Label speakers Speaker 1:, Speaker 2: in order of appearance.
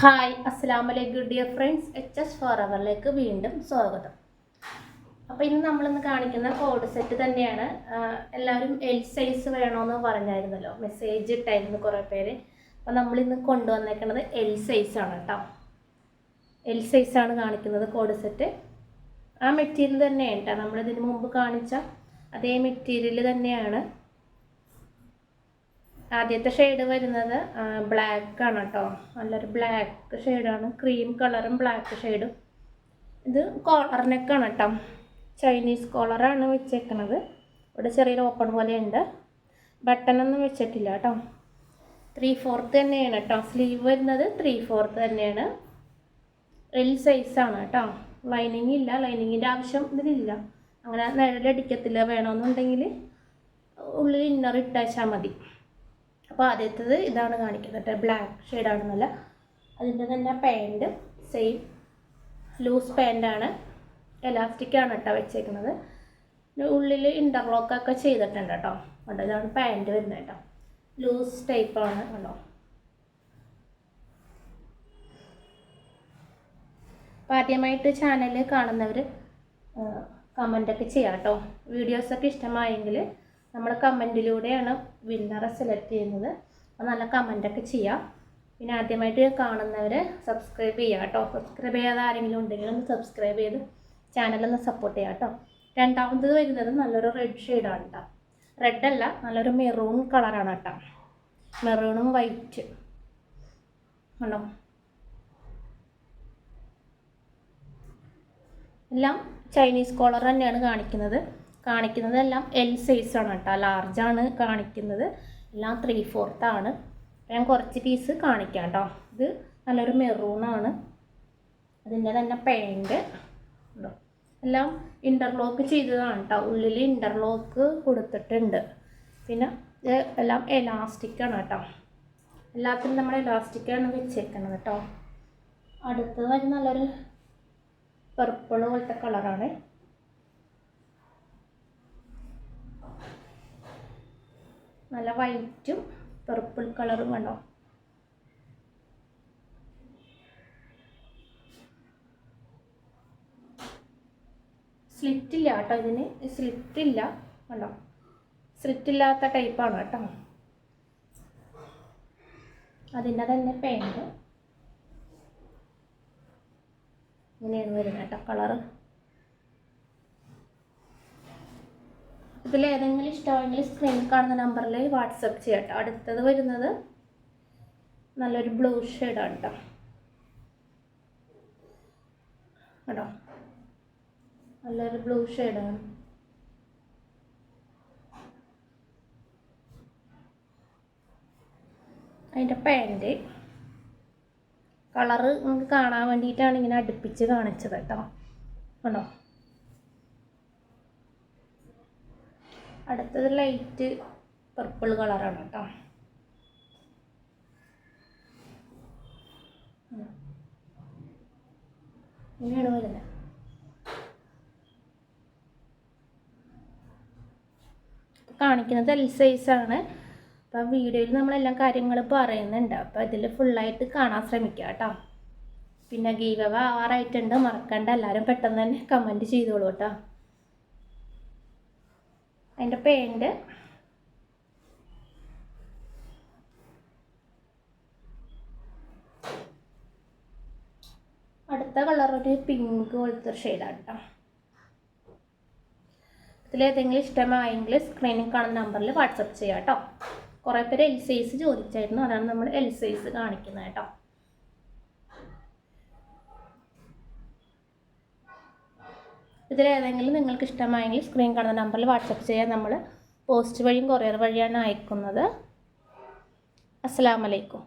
Speaker 1: Hi അസ്സാം വലൈക്കും dear friends H S four അവറിലേക്ക് വീണ്ടും സ്വാഗതം. അപ്പോൾ ഇന്ന് നമ്മളിന്ന് കാണിക്കുന്ന കോഡ് സെറ്റ് തന്നെയാണ്. എല്ലാവരും എൽ സൈസ് വേണമെന്ന് പറഞ്ഞായിരുന്നല്ലോ. മെസ്സേജ് ഇട്ടായിരുന്നു കുറേ പേര്. അപ്പോൾ നമ്മളിന്ന് കൊണ്ടുവന്നേക്കുന്നത് എൽ സൈസാണ് കേട്ടോ. എൽ സൈസാണ് കാണിക്കുന്നത് കോഡ് സെറ്റ് ആ മെറ്റീരിയൽ തന്നെയാണ് കേട്ടോ. നമ്മളിതിന് മുമ്പ് കാണിച്ച അതേ മെറ്റീരിയൽ തന്നെയാണ്. ആദ്യത്തെ ഷെയ്ഡ് വരുന്നത് ബ്ലാക്ക് ആണ് കേട്ടോ നല്ലൊരു ബ്ലാക്ക് ഷെയ്ഡാണ് ക്രീം കളറും ബ്ലാക്ക് ഷെയ്ഡും ഇത് കോളർ നെക്കാണ് കേട്ടോ ചൈനീസ് കോളറാണ് വെച്ചേക്കണത്. ഇവിടെ ചെറിയൊരു ഓപ്പൺ പോലെ ഉണ്ട് ബട്ടണൊന്നും വെച്ചിട്ടില്ല കേട്ടോ ത്രീ ഫോർത്ത് തന്നെയാണ് കേട്ടോ സ്ലീവ് വരുന്നത് ത്രീ ഫോർത്ത് തന്നെയാണ് എൽ സൈസാണ് കേട്ടോ ലൈനിങ് ഇല്ല. ലൈനിങ്ങിന്റെ ആവശ്യം ഇതിലില്ല. അങ്ങനെ നിഴലടിക്കത്തില്ല. വേണമെന്നുണ്ടെങ്കിൽ ഉള്ളിൽ ഇന്നർ ഇട്ടാച്ചാൽ മതി. അപ്പോൾ ആദ്യത്തേത് ഇതാണ് കാണിക്കുന്നത് ബ്ലാക്ക് ഷെയ്ഡാണെന്നല്ല അതിന്റെ തന്നെ പാന്റ് സെയിം ലൂസ് പാന്റാണ് എലാസ്റ്റിക്കാണ് കേട്ടോ വെച്ചേക്കുന്നത്. ഉള്ളിൽ ഇന്റർലോക്കൊക്കെ ചെയ്തിട്ടുണ്ട് കേട്ടോ. കണ്ടോ ഇതാണ് പാന്റ് വരുന്നത് കേട്ടോ. ലൂസ് ടൈപ്പാണ് കണ്ടോ. അപ്പോൾ ആദ്യമായിട്ട് ചാനൽ കാണുന്നവർ കമന്റൊക്കെ ചെയ്യാം കേട്ടോ. വീഡിയോസൊക്കെ ഇഷ്ടമായെങ്കിൽ നമ്മൾ കമന്റിലൂടെയാണ് വിന്നറെ സെലക്ട് ചെയ്യുന്നത്. അപ്പോൾ നല്ല കമന്റൊക്കെ ചെയ്യാം. പിന്നെ ആദ്യമായിട്ട് കാണുന്നവർ സബ്സ്ക്രൈബ് ചെയ്യുക കേട്ടോ. സബ്സ്ക്രൈബ് ചെയ്യാതെ ആരെങ്കിലും ഉണ്ടെങ്കിൽ ഒന്ന് സബ്സ്ക്രൈബ് ചെയ്ത് ചാനലൊന്ന് സപ്പോർട്ട് ചെയ്യാം കേട്ടോ. രണ്ടാമത്തത് വരുന്നത് നല്ലൊരു റെഡ് ഷെയ്ഡാണ് കേട്ടോ റെഡ് അല്ല നല്ലൊരു മെറൂൺ കളറാണ് കേട്ടോ മെറൂണും വൈറ്റ് ഉണ്ടോ എല്ലാം ചൈനീസ് കോളർ തന്നെയാണ് കാണിക്കുന്നത്. കാണിക്കുന്നതെല്ലാം എൽ സൈസാണ് കേട്ടോ. ലാർജാണ് കാണിക്കുന്നത്. എല്ലാം ത്രീ ഫോർത്താണ് ഞാൻ കുറച്ച് പീസ് കാണിക്കാം കേട്ടോ. ഇത് നല്ലൊരു മെറൂണാണ് അതിന്റെ തന്നെ ഉണ്ടോ? എല്ലാം ഇന്റർലോക്ക് ചെയ്തതാണ് കേട്ടോ. ഉള്ളിൽ ഇന്റർലോക്ക് കൊടുത്തിട്ടുണ്ട്. പിന്നെ ഇത് എല്ലാം എലാസ്റ്റിക്കാണ് കേട്ടോ. എല്ലാത്തിനും നമ്മൾ എലാസ്റ്റിക്കാണ് വെച്ചേക്കുന്നത് കേട്ടോ. അടുത്തത് നല്ലൊരു പർപ്പിൾ പോലത്തെ കളറാണ് നല്ല വൈറ്റും പർപ്പിൾ കളറും കണ്ടോ? സ്ലിറ്റ് ഇല്ല കേട്ടോ ഇതിന്. സ്ലിറ്റ് ഇല്ല. കണ്ടോ? സ്ലിറ്റ് ഇല്ലാത്ത ടൈപ്പാണ് കേട്ടോ. അതിന്റെ തന്നെ പെയിന്റ് ഇങ്ങനെയാണ് വരുന്നത് കേട്ടോ കളറ് ഇതിൽ ഏതെങ്കിലും ഇഷ്ടമാണെങ്കിൽ സ്ക്രീനിൽ കാണുന്ന നമ്പറിൽ വാട്സപ്പ് ചെയ്യാം അടുത്തത് വരുന്നത് നല്ലൊരു ബ്ലൂ ഷെയ്ഡാണ് കേട്ടോ നല്ലൊരു ബ്ലൂ ഷെയ്ഡാണ് അതിന്റെ പാന്റ് കളറ് നമുക്ക് കാണാൻ വേണ്ടിയിട്ടാണ് ഇങ്ങനെ അടുപ്പിച്ച് കാണിച്ചത് കേട്ടോ കണ്ടോ? അടുത്തത് ലൈറ്റ് പർപ്പിൾ കളറാണ് കേട്ടോ ഇങ്ങനെയാണ് വരുന്നത്. കാണിക്കുന്നത് എൽ സൈസാണ് അപ്പം വീഡിയോയിൽ നമ്മളെല്ലാം കാര്യങ്ങൾ പറയുന്നുണ്ട്. അപ്പോൾ ഇതിൽ ഫുള്ളായിട്ട് കാണാൻ ശ്രമിക്കുക കേട്ടോ പിന്നെ ഗീവ ആറായിട്ടുണ്ട് മറക്കണ്ട. എല്ലാവരും പെട്ടെന്ന് തന്നെ കമന്റ് ചെയ്തോളൂ കേട്ടോ അതിന്റെ പേണ്ട് അടുത്ത കളർ ഒരു പിങ്ക് പോലത്തെ ഒരു ഷെയ്ഡാണ് കേട്ടോ ഇതിലേതെങ്കിലും ഇഷ്ടമായെങ്കിൽ സ്ക്രീനിൽ കാണുന്ന നമ്പറിൽ വാട്സപ്പ് ചെയ്യാം കേട്ടോ കുറേ പേര് എൽ സൈസ് ചോദിച്ചായിരുന്നു. അതാണ് നമ്മൾ എൽ സൈസ് കാണിക്കുന്നത് കേട്ടോ. ഇതിലേതെങ്കിലും നിങ്ങൾക്ക് ഇഷ്ടമായെങ്കിൽ സ്ക്രീൻ കാണുന്ന നമ്പറിൽ വാട്സപ്പ് ചെയ്യാൻ നമ്മൾ പോസ്റ്റ് വഴിയും കൊറിയർ വഴിയാണ് അയക്കുന്നത്. അസ്സാം വലൈക്കും